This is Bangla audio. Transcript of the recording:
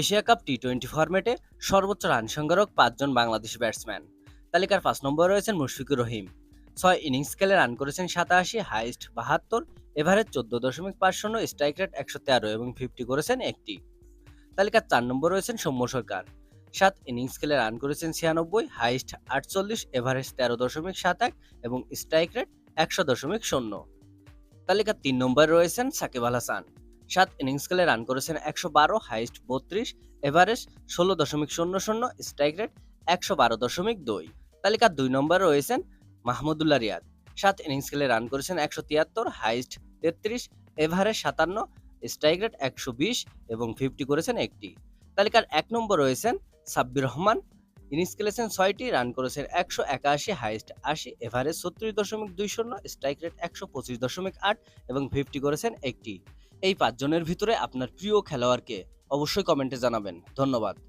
এশিয়া কাপ টি টোয়েন্টি ফরম্যাটে সর্বোচ্চ রান সংগ্রাহক পাঁচজন বাংলাদেশি ব্যাটসম্যান তালিকার পাঁচ নম্বরে রয়েছেন মুশফিকুর রহিম। ছয় ইনিংস খেলে রান করেছেন সাতাশি হাইস্ট বাহাত্তর, এভারেজ চোদ্দ দশমিক পাঁচ শূন্য স্ট্রাইক রেট একশো তেরো এবং ফিফটি করেছেন একটি। তালিকার চার নম্বর রয়েছেন সৌম্য সরকার। সাত ইনিংস খেলে রান করেছেন ছিয়ানব্বই হাইস্ট আটচল্লিশ, এভারেজ তেরো দশমিক সাত এক এবং স্ট্রাইক রেট একশো দশমিক শূন্য। তালিকার তিন নম্বরে রয়েছেন সাকিব আল হাসান। সাত ইনিংস খেলে রান করেছেন একশো বারো হাইস্ট বত্রিশ এভারেস্ট ষোলো দশমিক শূন্য শূন্য স্ট্রাইক রেট একশো বারো দশমিক দুই। তালিকার দুই নম্বরে রয়েছেন মাহমুদুল্লাহ রিয়াদ। সাত ইনিংস খেলে রান করেছেন একশো তিয়াত্তর হাইস্ট তেত্রিশ এভারেস্ট সাতান্ন স্ট্রাইক রেট একশো বিশ এবং ফিফটি করেছেন একটি। তালিকার এক নম্বর রয়েছেন সাব্বির রহমান। ইনিংস খেলেছেন ছয়টি রান করেছেন একশো একাশি হাইস্ট আশি এভারেজ ছত্রিশ দশমিক দুই শূন্য স্ট্রাইক রেট একশো পঁচিশ দশমিক আট এবং ফিফটি করেছেন একটি। এই পাঁচজনের ভিতরে আপনার প্রিয় খেলোয়াড়কে অবশ্যই কমেন্টে জানাবেন। ধন্যবাদ।